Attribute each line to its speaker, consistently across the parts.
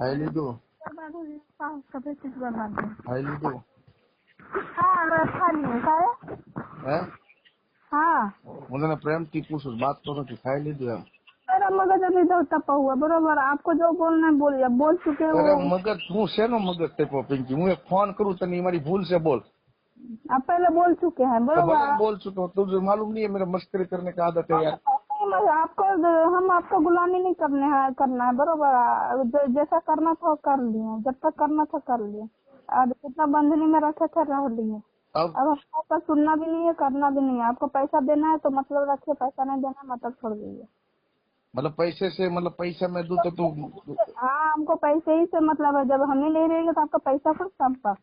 Speaker 1: ખાઈ લીધું
Speaker 2: બાબુજી સાવ તબિયત જ બરબાદ છે.
Speaker 1: ખાઈ લીધું
Speaker 2: હા હવે ખાલી है કાંઈ?
Speaker 1: હે
Speaker 2: હા
Speaker 1: હું તને પ્રેમથી પૂછું છું, બાત તો નથી ખાઈ લીધું એમ
Speaker 2: मेरा मगज अभी तो तपा हुआ बरोबर आपको जो बोलना है बोलिए आप बोल चुके हो
Speaker 1: અરે મગજ હું શેનો મગજ ટેપો પિંકી હું એક ફોન કરું તને ઈ મારી ભૂલ છે બોલ
Speaker 2: आप पहले बोल चुके हैं
Speaker 1: तो
Speaker 2: बरोबर
Speaker 1: भले बोल चुका हूँ तुझे मालूम नहीं है मेरा मस्करी करने का आदत है यार
Speaker 2: नहीं, आपको हम आपको गुलामी नहीं करने है करना है बरोबर? जैसा करना था कर लिए जब तक करना था कर लिए। और जितना बंधनी में रखे थे रह लिए।
Speaker 1: अब
Speaker 2: अब आपका सुनना भी नहीं है करना भी नहीं है। आपको पैसा देना है तो मतलब रखिए पैसा नहीं देना है मतलब छोड़ दीजिए।
Speaker 1: मतलब पैसे से मतलब पैसा मैं दू तो तू
Speaker 2: हाँ हमको पैसे ही से मतलब है। जब हम ही नहीं रहेंगे तो आपका पैसा कुछ कम पर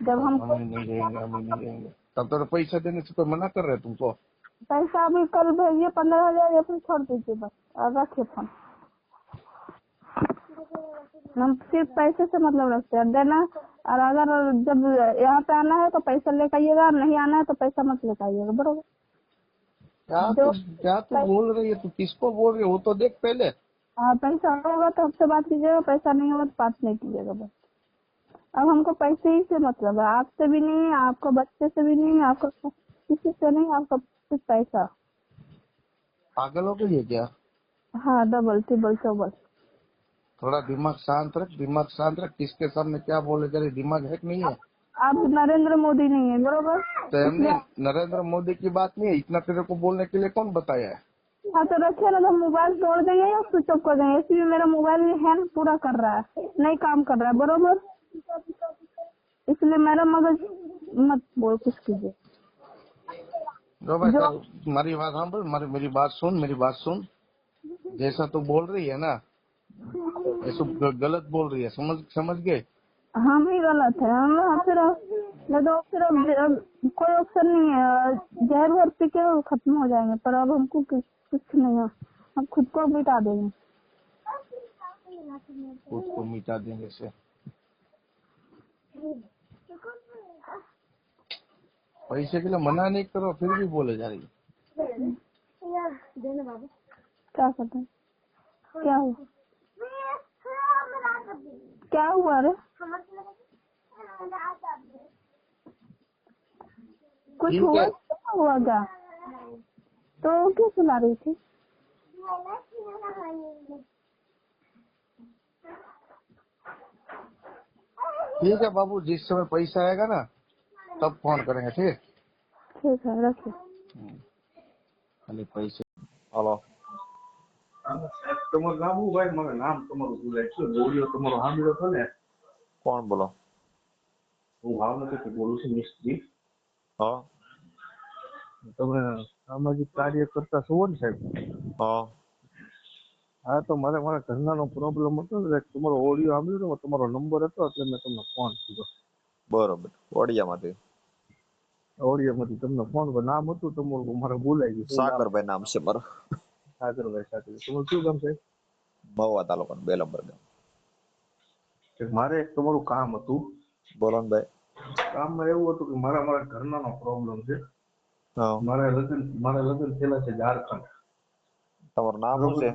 Speaker 2: जब हम
Speaker 1: हम नहीं रहेंगे हम नहीं रहेंगे। तब तो पैसा देने से तो मना कर रहे तुमको?
Speaker 2: पैसा अभी कल भेजिए पंद्रह हज़ार या फिर छोड़ दीजिए बस। और रखिए फ़ोन। हम सिर्फ़ पैसे से मतलब रखते हैं। देना और अगर जब यहाँ पे आना है तो पैसा लेकर आइएगा नहीं आना है तो पैसा मत लेकर आइएगा बरोबर
Speaker 1: क्या तू क्या तू बोल रही है तू किसको बोल रही है वो तो देख पहले।
Speaker 2: हाँ पैसा होगा तो हमसे बात कीजिएगा पैसा नहीं होगा तो बात नहीं कीजिएगा बस। अब हमको पैसे ही से मतलब है। आपसे भी नहीं आपको बच्चे से भी नहीं आपको किसी से नहीं आपको सिर्फ़ पैसा?
Speaker 1: पागल हो गई है क्या?
Speaker 2: हाँ डबल ट्रिपल चौबल
Speaker 1: थोड़ा दिमाग शांत रख दिमाग शांत रख किसके सामने क्या बोले तेरे दिमाग है कि नहीं है?
Speaker 2: आप नरेंद्र मोदी नहीं है बरोबर?
Speaker 1: तो हमने नरेंद्र मोदी की बात नहीं है इतना तेरे को बोलने के लिए कौन बताया है?
Speaker 2: हाँ तो रखे ना तो मोबाइल तोड़ देंगे या स्विच ऑफ़ कर देंगे? इसलिए मेरा मोबाइल हैंग पूरा कर रहा है नहीं काम कर रहा है बरोबर? इसलिए मेरा मगज मत बोल कुछ कीजिए।
Speaker 1: जो भाई साहब, तुम्हारी बात हाँ मारी मेरी बात सुन मेरी बात सुन। जैसा तू बोल रही है ना ऐसा गलत बोल रही है समझ समझ गए?
Speaker 2: हम ही गलत है। हम फिर तो अब कोई ऑप्शन नहीं है। जहर वहर पी के खत्म हो जाएँगे पर अब हमको कुछ कुछ नहीं है। हम खुद को मिटा देंगे।
Speaker 1: खुद को मिटा देंगे से पैसे के लिए मना नहीं करो फिर भी बोले जा रही है।
Speaker 2: क्या क्या हुआ? क्या हुआ रे? कुछ हुआ? क्या हुआ क्या? तो क्यों सुना रही थी?
Speaker 1: ठीक है बाबू जिस समय पैसा आएगा ना तब फोन करेंगे ठीक
Speaker 2: ठीक है रखिए
Speaker 1: खाली पैसे हेलो તમારું નામ શું ભાઈ મને નામ તમારું ભૂલાય છે બોલ્યો તમારો સાંભળ્યો હતો ને
Speaker 3: કોણ બોલો
Speaker 1: હું ભાવનગરથી બોલું છું મિસ્ત્રી
Speaker 3: હા
Speaker 1: તમે સામાજિક કાર્ય કરતા છો ને સાહેબ
Speaker 3: હા
Speaker 1: હા તો મારે મારા ઘરનાનો પ્રોબ્લેમ હતો ને એટલે તમારો ઓડિયો સાંભળ્યો ને તમારો નંબર હતો એટલે મેં તમને ફોન કર્યો
Speaker 3: બરોબર ઓડિયામાંથી
Speaker 1: ઓડિયોમાંથી તમને ફોન પર નામ હતું તમારું મારે ભૂલાઈ ગયું.
Speaker 3: સાગરભાઈ નામ છે મારું.
Speaker 1: સાગરભાઈ સાગરભાઈ તમારું શું કામ છે?
Speaker 3: મહુવા તાલુકા બે નંબર ગામ.
Speaker 1: મારે એક તમારું કામ હતું.
Speaker 3: બોલો ને ભાઈ.
Speaker 1: કામમાં એવું હતું કે મારા મારા ઘરનાનો પ્રોબ્લેમ છે. મારા લગ્ન મારા લગ્ન થયેલા છે ઝારખંડ.
Speaker 3: તમારું નામ શું છે?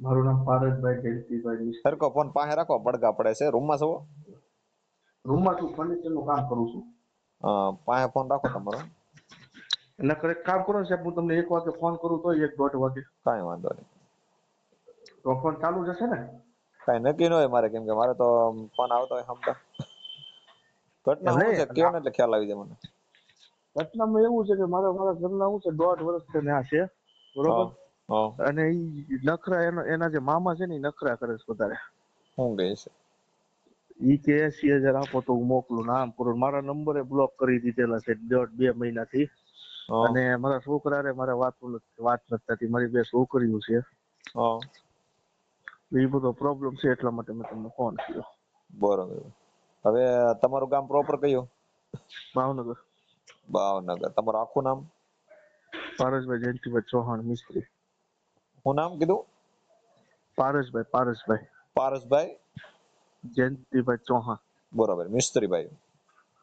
Speaker 1: મારું નામ પારસભાઈ જયંતિભાઈ
Speaker 3: સરખો ફોન પાસે રાખો પડઘા પડે છે. રૂમમાં છો?
Speaker 1: રૂમમાં છું ફર્નિચરનું કામ કરું છું.
Speaker 3: હા પાસે ફોન રાખો તમારો.
Speaker 1: નકર એક કામ કરો સાહેબ હું તમને એક વાગે ફોન કરું તો એક દોઢ વાગે.
Speaker 3: કાંઈ વાંધો નહીં.
Speaker 1: તો ફોન ચાલુ જશે ને?
Speaker 3: કાંઈ નક્કી ન હોય મારે કેમ કે મારે તો ફોન આવતો હોય સમજા ઘટના શું છે? કેવો એટલે ખ્યાલ આવી જાય મને.
Speaker 1: ઘટનામાં એવું છે કે મારા મારા ઘરના શું છે? દોઢ વર્ષ છે ત્યાં છે. બરોબર? અને એ નખરા એના જે મામા છે ને એ નખરા કરે છે વધારે.
Speaker 3: શું કહે છે?
Speaker 1: ઈ કે એસી હજાર આપો તો હું મોકલું નામ કરું. મારા નંબરે બ્લોક કરી દીધેલા છે દોઢ બે મહિનાથી. અને મારા છોકરા મારે વાત વાત નથી થતી. મારી બે છોકરીઓ છે.
Speaker 3: હા.
Speaker 1: એ બધો પ્રોબ્લેમ છે એટલા માટે મેં તમને ફોન કર્યો.
Speaker 3: બરોબર. હવે તમારું ગામ પ્રોપર કયું?
Speaker 1: ભાવનગર.
Speaker 3: ભાવનગર. તમારું આખું નામ?
Speaker 1: પારસભાઈ જયંતિભાઈ ચૌહાણ મિસ્ત્રી.
Speaker 3: શું નામ કીધું?
Speaker 1: પારસભાઈ પારસભાઈ.
Speaker 3: પારસભાઈ?
Speaker 1: જયંતિભાઈ ચૌહાણ.
Speaker 3: બરોબર મિસ્ત્રીભાઈ.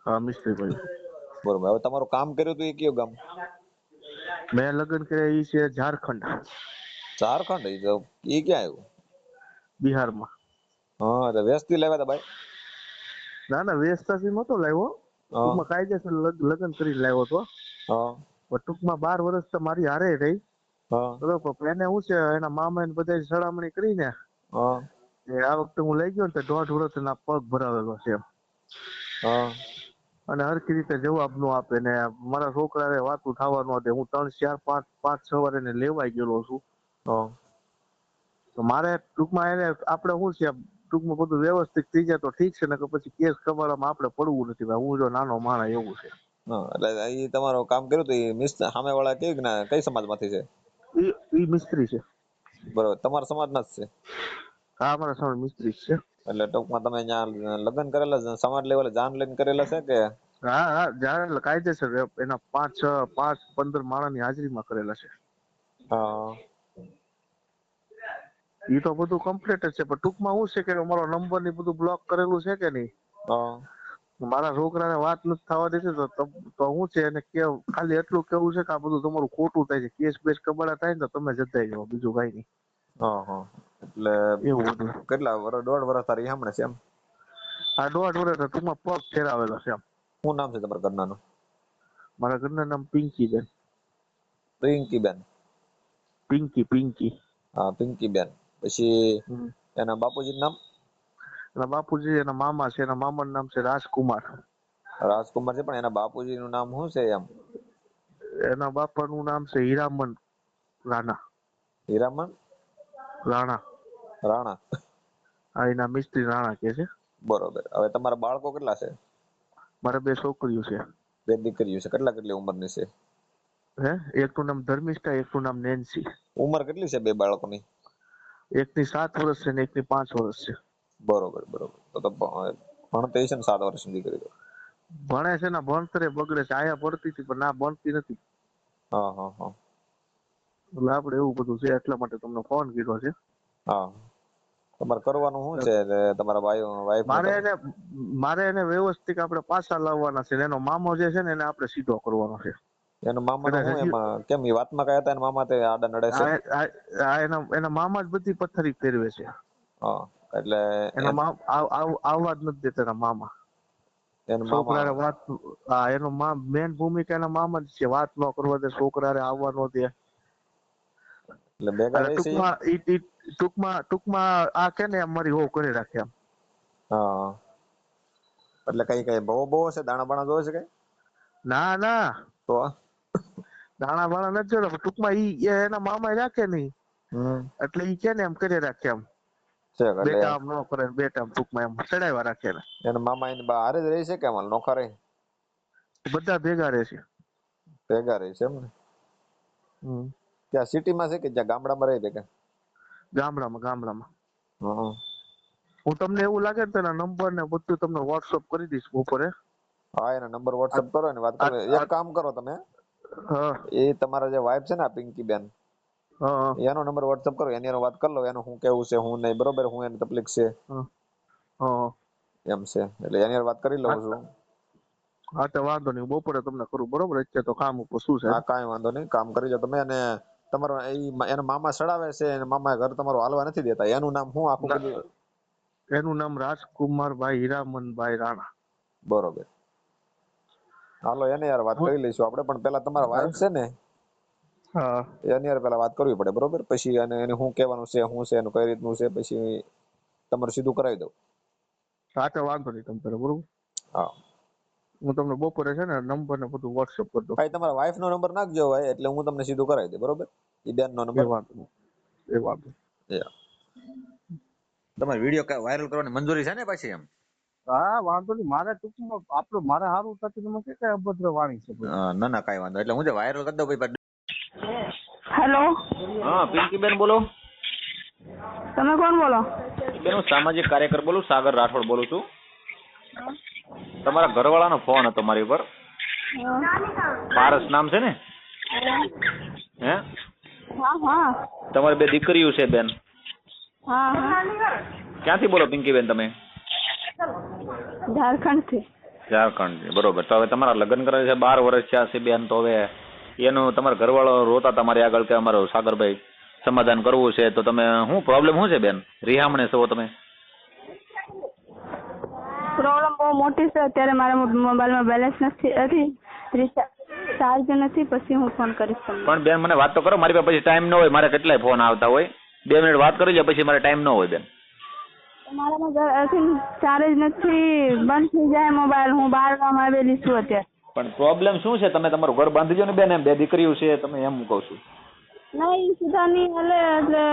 Speaker 1: હા મિસ્ત્રીભાઈ.
Speaker 3: બરોબર હવે તમારું કામ કર્યું હતું એ કયો ગામ?
Speaker 1: મેં લગ્ન કર્યા એ છે ઝારખંડ.
Speaker 3: ઝારખંડ? એ ક્યાં આવ્યું?
Speaker 1: બિહારમાં.
Speaker 4: હા એટલે વેસ્ટથી લાવ્યા હતા ભાઈ?
Speaker 1: ના ના વેસ્તાથી નતો લાવ્યો. ટૂંકમાં કાયદેસર લગ્ન કરી લાવ્યો હતો.
Speaker 4: હા.
Speaker 1: પણ ટૂંકમાં બાર વર્ષ તો મારી હારે રહી.
Speaker 4: હા.
Speaker 1: બરોબર એને શું છે એના મામા ને બધા સળામણી કરીને એ આ વખતે હું લઈ ગયો ને તો દોઢ વર્ષ એના પગ ભરાવેલો છે
Speaker 4: હા.
Speaker 1: અને હરખી રીતે જવાબ નો આપે ને મારા છોકરાને વાતું થવા ન દે હું ત્રણ ચાર પાંચ પાંચ છ વાર એને લેવાઈ ગયેલો છું. તો મારે ટૂંકમાં એને આપણે શું છે ટૂંકમાં બધું વ્યવસ્થિત થઈ જાય તો ઠીક છે ને પછી કેસ કમાડવામાં આપણે પડવું નથી ભાઈ. હું જો નાનો માણસ એવું છે.
Speaker 4: હા એટલે એ તમારો કામ કર્યું તો એ મિસ સામે વાળા કે ના કઈ સમાજમાંથી છે?
Speaker 1: એ ઈ મિસ્ત્રી છે.
Speaker 4: બરોબર તમારા સમાજના જ છે?
Speaker 1: હા અમારા સામે મિસ્ત્રી છે.
Speaker 4: એટલે ટૂંકમાં તમે ત્યાં લગ્ન કરેલા છે, સમાજ લેવલે જાન લઈને કરેલા છે કે?
Speaker 1: હા હા જાન કાયદેસર એના પાંચ છ પાંચ પંદર માણસની હાજરીમાં કરેલા છે.
Speaker 4: હા.
Speaker 1: એ તો બધું કમ્પ્લીટ જ છે પણ ટૂંકમાં શું છે કે અમારો નંબર ને બધું બ્લોક કરેલું છે કે નહીં?
Speaker 4: હા.
Speaker 1: મારા છોકરાને વાત નથી થવા દેતી તો તો હું છે એને કે ખાલી એટલું કેવું છે કે આ બધું તમારું ખોટું થાય છે. કેસ બેસ કબાડા થાય ને તો તમે જતાઈ જાઓ બીજું કઈ નહીં.
Speaker 4: હા હા. એટલે
Speaker 1: એવું
Speaker 4: કેટલા વર્ષ દોઢ વર્ષ તારી હમણાં છે એમ?
Speaker 1: આ દોઢ વર્ષ ટૂંકમાં પગ ફેરાવેલો છે એમ.
Speaker 4: શું નામ છે તમારા ઘરનાનું?
Speaker 1: મારા ઘરના નામ પિંકી બેન
Speaker 4: પિંકીબેન?
Speaker 1: પિંકી પિંકી.
Speaker 4: હા પિંકીબેન. પછી એના બાપુજી નામ?
Speaker 1: એના બાપુજી એના મામા છે એના મામાનું નામ છે રાજકુમાર.
Speaker 4: રાજકુમાર છે પણ એના બાપુજીનું નામ શું છે એમ?
Speaker 1: એના બાપાનું નામ છે હીરામન રાણા.
Speaker 4: હીરામન?
Speaker 1: રાણા.
Speaker 4: રાણા?
Speaker 1: હા એના મિસ્ત્રી રાણા કે છે.
Speaker 4: બરોબર. હવે તમારા બાળકો કેટલા છે?
Speaker 1: મારે બે છોકરીઓ છે.
Speaker 4: બે દીકરીઓ છે. કેટલા કેટલી ઉંમરની છે?
Speaker 1: હે? એકનું નામ ધર્મિષ્ઠા એકનું નામ નેન્સી.
Speaker 4: ઉંમર કેટલી છે બે બાળકોની?
Speaker 1: એકની સાત વર્ષ છે ને એકની પાંચ વર્ષ છે.
Speaker 4: બરોબર બરોબર. તો તો ભ- છે ને સાત વર્ષની દીકરી તો?
Speaker 1: ભણે છે ને ભણતરે બગડે છે. આયા પડતી હતી પણ ના ભણતી નથી.
Speaker 4: હા હા હા.
Speaker 1: એટલે આપણે એવું બધું છે એટલા માટે તમને ફોન કર્યો છે.
Speaker 4: હા. તમારે કરવાનું શું છે? એટલે તમારા ભાઈ વાઈફ
Speaker 1: મારે એને મારે એને વ્યવસ્થિત આપણે પાછા લાવવાના છે એનો મામો જે છે ને એને આપણે સીધો કરવાનો છે.
Speaker 4: એનો મામા શું એમાં કેમ એ વાતમાં કયા હતા એના મામા તે આડા નડે છે?
Speaker 1: એના એના મામા જ બધી પથ્થરી ફેરવે છે.
Speaker 4: હા એટલે
Speaker 1: એના મામ આવ- આવ- આવવા જ નથી દેતા એના મામા.
Speaker 4: એના
Speaker 1: છોકરાને વાત હા એનો મા મેન ભૂમિકા એના મામા જ છે. વાત ન કરવા દે છોકરાને આવવા ન દે.
Speaker 4: એટલે ભેગા?
Speaker 1: ટૂંકમાં ટૂંકમાં આ કે ને મારી હોવ કરી રાખે એમ.
Speaker 4: હા. એટલે કઈ કઈ બહુ બહુ છે દાણા બાણા જોવે છે કઈ?
Speaker 1: ના ના.
Speaker 4: તો?
Speaker 1: દાણા બાણા નથી જોતા ટૂંકમાં ઈ એના મામા રાખે નહીં એટલે ઈ કે ને એમ કરી રાખે એમ. બેટા આમ નો કરે બેટા આમ ટૂંકમાં એમ ચડાવ્યા રાખે ને
Speaker 4: એના મામા એની બા હારે જ રહે છે કે આમાં નોખા રહે?
Speaker 1: બધા ભેગા રહે છે.
Speaker 4: ભેગા રહે છે એમ ને. ત્યાં સિટીમાં છે કે જ્યાં ગામડામાં રહે ભેગા
Speaker 1: ગામડામાં ગામડામાં.
Speaker 4: હં.
Speaker 1: હું તમને એવું લાગે ને તેના નંબર ને બધું તમને વોટ્સઅપ કરી દઈશ બપોરે.
Speaker 4: હા એના નંબર વોટ્સઅપ કરો ને વાત કરો. એક કામ કરો તમે.
Speaker 1: હા.
Speaker 4: એ તમારા જે વાઈફ છે ને પિંકી બેન
Speaker 1: હા
Speaker 4: એનો નંબર વોટ્સઅપ કરો એની વાત કરી લો એનું શું કેવું છે હું નહીં બરોબર? હું એની તકલીફ છે.
Speaker 1: હા હા.
Speaker 4: એમ છે. એટલે એની વાત કરી લઉં છું.
Speaker 1: હા તો વાંધો નહીં બપોરે તમને કરું બરોબર? અત્યારે તો કામ ઉપર શું છે?
Speaker 4: હા કાંઈ વાંધો નહીં કામ કરી જાઓ તમે અને તમારો એના મામા સડાવે છે અને મામા ઘર તમારું હાલવા નથી દેતા. એનું નામ શું? આખું
Speaker 1: એનું નામ રાજકુમારભાઈ હીરામનભાઈ રાણા.
Speaker 4: બરોબર. હાલો એને યાર વાત કરી લઈશું આપણે પણ પેલા તમારા વાઈફ છે ને?
Speaker 1: હા.
Speaker 4: એની યાર પેલા વાત કરવી પડે બરોબર? પછી અને એને શું કહેવાનું છે શું છે એનું કઈ રીતનું છે પછી તમારું સીધું કરાવી દઉં.
Speaker 1: સાચો વાંધો નહીં તમ બરોબર?
Speaker 4: હા.
Speaker 1: હું તમને બપોરે છે ને નંબર ને બધું વોટ્સઅપ કરી દઉં.
Speaker 4: ભાઈ તમારા વાઈફ નો નંબર નાખજો ભાઈ એટલે હું તમને સીધું કરાવી દે બરોબર? એ બેન નો નંબર
Speaker 1: વાંધો એ વાંધો
Speaker 4: તમારે વીડિયો વાયરલ કરવાની મંજૂરી છે ને પછી એમ?
Speaker 1: હા વાંધો નહીં. મારે ટૂંકમાં આપણું મારે સારું થતું એમાં કે કઈ અભદ્ર વાણી છે
Speaker 4: ના ના કઈ વાંધો એટલે હું જે વાયરલ કરી દઉં ભાઈ
Speaker 2: હેલો
Speaker 4: હા પિંકીબેન બોલો.
Speaker 2: તમે કોણ બોલો?
Speaker 4: બેન હું સામાજિક કાર્યકર બોલું સાગર રાઠોડ બોલું છું. તમારા ઘરવાળાનો ફોન હતો મારી ઉપર. પારસ નામ છે ને? હે? તમારી બે દીકરીઓ છે બેન. ક્યાંથી બોલો પિંકીબેન તમે?
Speaker 2: ઝારખંડથી
Speaker 4: ઝારખંડ બરોબર. તો હવે તમારા લગ્ન કરે છે બાર વર્ષ થયા છે બેન તો હવે એનું તમારા ઘરવાળો રોતા તમારી આગળ કે અમારો સાગરભાઈ સમાધાન કરવું છે તો તમે શું પ્રોબ્લેમ શું છે બેન? રિહામણે છો તમે?
Speaker 2: બહુ મોટી છે અત્યારે મારા મોબાઈલમાં બેલેન્સ નથી હતી ચાર્જ નથી પછી હું ફોન કરીશ તમને.
Speaker 3: પણ બેન મને વાત તો કરો મારી પાસે પછી ટાઈમ ન હોય મારે કેટલાય ફોન આવતા હોય. બે મિનિટ વાત કરી લે પછી મારે ટાઈમ ન હોય બેન.
Speaker 2: મારામાં ચાર્જ નથી બંધ થઈ જાય મોબાઈલ હું બહાર ગામ આવેલી છું અત્યારે.
Speaker 3: પણ પ્રોબ્લેમ શું છે? તમે તમારું ઘર બાંધીજો ને બેન એમ બે દીકરીઓ છે તમે એમ કહું છું.
Speaker 2: નહીં સુધા નહીં એટલે એટલે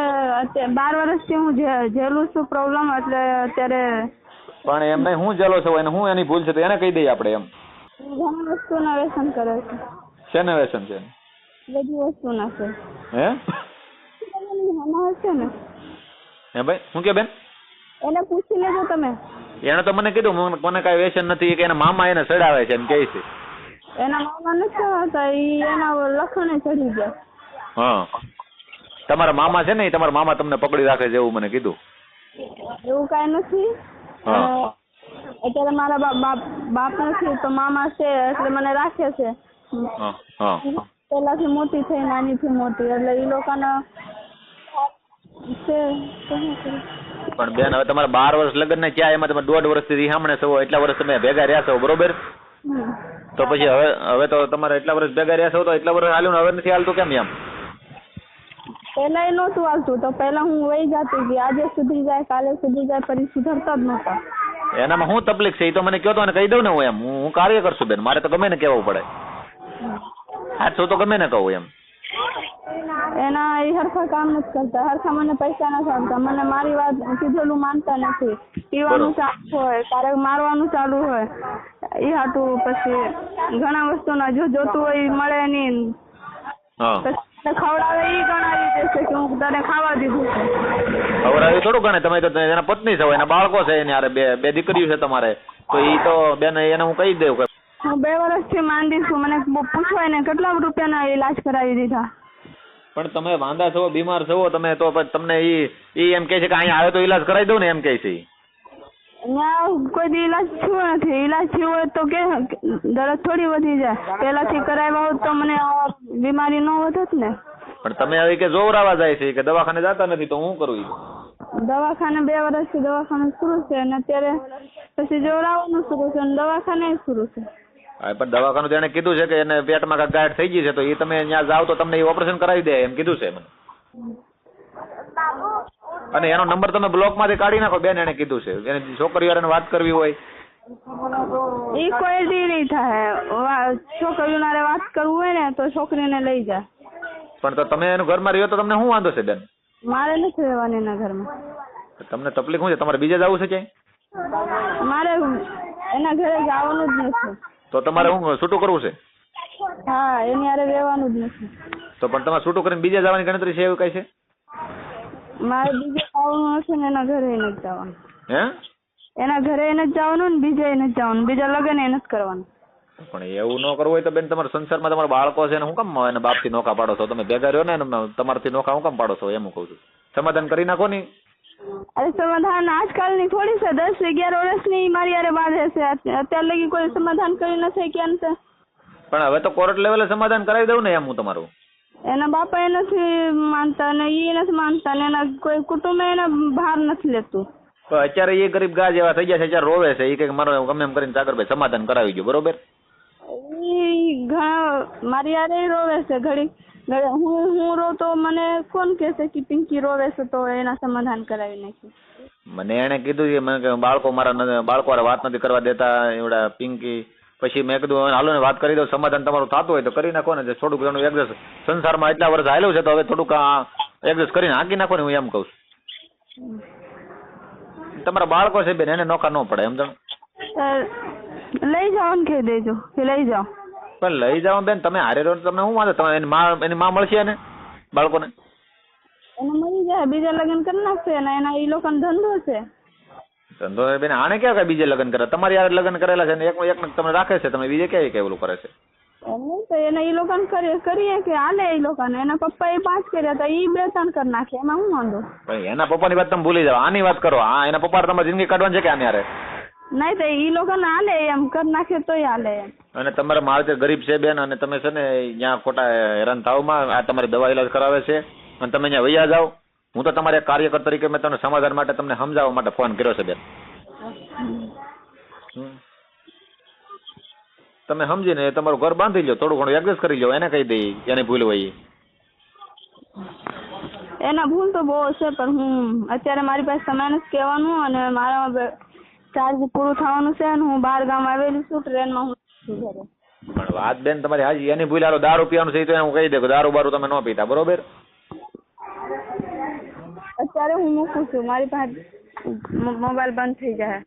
Speaker 2: અત્યારે બાર વર્ષથી હું જેલું છું પ્રોબ્લેમ એટલે અત્યારે
Speaker 3: પણ એમ હું જેલો છું એને હું એની ભૂલ છે તો એને કહી દઈએ આપણે એમ.
Speaker 2: ઘણી વસ્તુના વ્યસન કરે છે.
Speaker 3: શેને વ્યસન છે
Speaker 2: બધી વસ્તુના છે.
Speaker 3: હે?
Speaker 2: એમાં હશે ને?
Speaker 3: હે ભાઈ શું કે બેન?
Speaker 2: એને પૂછી લેજો તમે.
Speaker 3: એને તો મને કીધું મને- કાંઈ વ્યસન નથી કે એના મામા એને સડાવે છે એમ કહે છે.
Speaker 2: એના મામા નથી હતા ઈ એના લખણે ચડી ગયા.
Speaker 3: હા. તમારા મામા છે ને તમારા મામા તમને પકડી રાખે છે એવું મને કીધું.
Speaker 2: એવું કાંઈ નથી. અત્યારે મારા બાપ નથી તો મામા છે એટલે મને રાખે છે. પેલાથી મોટી થઈ નાનીથી મોટી એટલે એ લોકોને છે?
Speaker 3: પણ બેન હવે તમારા બાર વર્ષ લગ્ન ને ક્યાં એમાં તમે દોઢ વર્ષથી રીહામણે છો એટલા વર્ષ તમે ભેગા રહ્યા છો બરોબર? તો પછી હવે હવે તો તમારે એટલા વર્ષ ભેગા રહ્યા છો તો એટલા વર્ષ હાલ્યું હવે નથી હાલતું કેમ એમ?
Speaker 2: પેલા એ નહોતું આવતું તો પહેલા હું વહી જતી હતી. આજે સુધરી જાય કાલે સુધરી જાય પછી સુધરતા જ નહોતા.
Speaker 3: એનામાં શું તકલીફ છે? એ તો મને કહો તો અને કહી દઉં ને હું એમ. હું હું કાર્ય કરશું બેન. મારે તો ગમે ને કહેવું પડે. સાચું તો ગમે ને કહું એમ.
Speaker 2: એના એ હરખા કામ નથી કરતા. હરખા મને પૈસા નથી આપતા. મને મારી વાત કીધેલું માનતા નથી. પીવાનું ચાલુ હોય ક્યારેક મારવાનું ચાલુ હોય એ હાટું પછી ઘણા વસ્તુના જો જોતું હોય એ મળે નહીં.
Speaker 3: હા.
Speaker 2: ખવડાવે ઈ ગણાવી દેશે કે હું તને ખાવા દીધું છે.
Speaker 3: ખવડાવી થોડું ગણે તમે તો એના પત્ની છો એના બાળકો છે એની હારે બે બે દીકરીઓ છે તમારે. તો એ તો બેન એને હું કહી દઉં કે
Speaker 2: હું બે વર્ષથી માંદી છું. મને પૂછવાય ને કેટલા રૂપિયાના ઈલાજ કરાવી દીધા.
Speaker 3: પણ તમે વાંધા છો બીમાર છો તમે તો તમને ઈ ઈ એમ કહે છે કે અહીંયા આવે તો ઈલાજ કરાવી દઉં ને એમ કહે છે.
Speaker 2: ત્યાં કોઈ દી ઈલાજ થયો નથી. ઈલાજ થયો હોત તો કે દરદ થોડી વધી જાય. પેલાથી કરાવ્યા હોત તો મને આ બીમારી ન વધત ને.
Speaker 3: પણ તમે હવે કે જોવરાવા જાય છે કે દવાખાને જતા નથી તો હું કરું
Speaker 2: દવાખાને બે વર્ષથી દવાખાનું શરૂ છે અને અત્યારે પછી જોવરાવાનું શરૂ છે અને દવાખાને શરૂ છે.
Speaker 3: હા પણ દવાખાનું તો એને કીધું છે કે એને પેટમાં કાંઈક ગાંઠ થઈ ગઈ છે તો એ તમે ત્યાં જાઓ તો તમને એ ઓપરેશન કરાવી દે એમ કીધું છે મને. અને એનો નંબર તમે બ્લોકમાંથી કાઢી નાખો બેન એને કીધું છે. એને છોકરીઓ હારે વાત કરવી હોય.
Speaker 2: એ કોઈ દી નહીં થાય. છોકરીઓ છોકરીઓને વાત કરવું હોય ને તો છોકરીને લઈ જાય
Speaker 3: પણ તો તમે એનું ઘરમાં રહ્યો તો તમને શું વાંધો છે બેન?
Speaker 2: મારે નથી રહેવાની એના ઘરમાં.
Speaker 3: તમને તકલીફ શું છે? તમારે બીજે જવું છે ક્યાંય?
Speaker 2: મારે એના ઘરે જવાનું જ નથી.
Speaker 3: તો તમારે હું છૂટું કરવું છે?
Speaker 2: હા એની હારે રહેવાનું જ નથી.
Speaker 3: તો પણ તમારે છૂટું કરીને બીજે જવાની ગણતરી છે એવું કઈ છે?
Speaker 2: મારે બીજે આવવાનું હશે ને એના ઘરે નથી જવાનું.
Speaker 3: હે?
Speaker 2: એના ઘરે નથી જવાનું ને બીજે નથી જવાનું. બીજા લગ્ન એ જ કરવાનું.
Speaker 3: પણ એવું ન કરવું હોય તો બેન તમારા સંસારમાં તમારા બાળકો છે ને હું કામ એને બાપથી નોખા પાડો છો? તમે ભેગા રહ્યો ને તમારથી નોખા હું કામ પાડો છો? એમ હું કહું છું. સમાધાન કરી નાખો ને.
Speaker 2: અરે સમાધાન આજકાલની થોડી છે. દસ અગિયાર વર્ષની મારી યારે બાંધે છે. અત્યાર લગી કોઈ સમાધાન કરી નથી કેમ છે
Speaker 3: પણ હવે તો કોર્ટ લેવલે સમાધાન કરાવી દઉં ને એમ હું તમારું.
Speaker 2: એના બાપા એ નથી માનતા ને એ નથી માનતા ને એના કોઈ કુટુંબ એના ભાર નથી લેતું.
Speaker 3: અત્યારે એ ગરીબ ગા જેવા થઈ ગયા છે અત્યારે રોવે છે. એ કંઈક મારો ગમે એમ કરીને સાગરભાઈ સમાધાન કરાવી ગયો બરોબર?
Speaker 2: ઈ ઘણા મારી યારે રોવે છે ઘડી હું હું રો તો મને કોણ કહેશે કે પિંકી રોવે છે તો એના સમાધાન કરાવી નાખી
Speaker 3: મને એને કીધું છે મને કે બાળકો મારા બાળકો વાત નથી કરવા દેતા એવડા પિંકી પછી મેં કીધું હાલો ને વાત કરી દઉં સમાધાન તમારું થતું હોય તો કરી નાખો ને થોડુંક ઘણું એડજસ્ટ સંસારમાં એટલા વર્ષ હાલ્યું છે તો હવે થોડુંક એડજસ્ટ કરીને હાંકી નાખો ને હું એમ કહું તમારા બાળકો છે બેન એને નોખા ન પડે એમ જાણ
Speaker 2: લઈ જાઓ ને કહી દેજો કે લઈ જાઓ.
Speaker 3: પણ લઈ જાઓ બેન તમે હારે રહો તમને શું વાંધો? તમે એની માં એની માં મળશે ને બાળકોને?
Speaker 2: એને મળી જાય બીજા લગ્ન કરી નાખશે એના એના એ લોકોનો ધંધો છે.
Speaker 3: ધંધો બેન આને ક્યાં કઈ બીજે લગ્ન કરે તમારી યાર લગ્ન કરેલા છે ને એક એક તમને રાખે છે? તમે બીજે ક્યાંય કેવું કરે છે?
Speaker 2: તો એને ઈ લોકોને કરીએ કે હાલે ઈ લોકોને એના પપ્પા એ પાંચ કર્યા હતા ઈ બે ત્રણ કરી નાખે એમાં હું વાંધો?
Speaker 3: એના પપ્પાની વાત તમે ભૂલી જાઓ. આની વાત કરો. આ એના પપ્પા તમારી જિંદગી કાઢવાની છે કે આની યારે
Speaker 2: નહીં તો ઈ લોકોને હાલે એમ. કરી નાખે તોય હાલે એમ.
Speaker 3: અને તમારા મારે ગરીબ છે બેન અને તમે છે ને ત્યાં ખોટા હેરાન થાવમાં આ તમારી દવા ઇલાજ કરાવે છે અને તમે અહીંયા વૈયા જાઓ. હું તો તમારે કાર્યકર તરીકે મેં તમને સમાધાન માટે તમને સમજાવવા માટે ફોન કર્યો છે બેન. તમે સમજીને તમારું ઘર બાંધી લો થોડું ઘણું એડજસ્ટ કરી લો એને કહી દઈ એને ભૂલ હોય
Speaker 2: એના ભૂલ તો બહુ છે પણ હું અત્યારે મારી પાસે સમય નથી કહેવાનું અને મારા ચાર્જ પૂરું થવાનું છે અને હું બહાર ગામ આવેલી છું ટ્રેનમાં હું છું ઘરે.
Speaker 3: પણ વાત બેન તમારી હાજી એની ભૂલ હાલો દારૂ પીવાનું છે તો હું કહી દઉં દારૂ બારૂ તમે ન પીતા બરોબર?
Speaker 2: અત્યારે હું મૂકું છું. મારી પાસે મોબાઈલ બંધ થઈ જાય.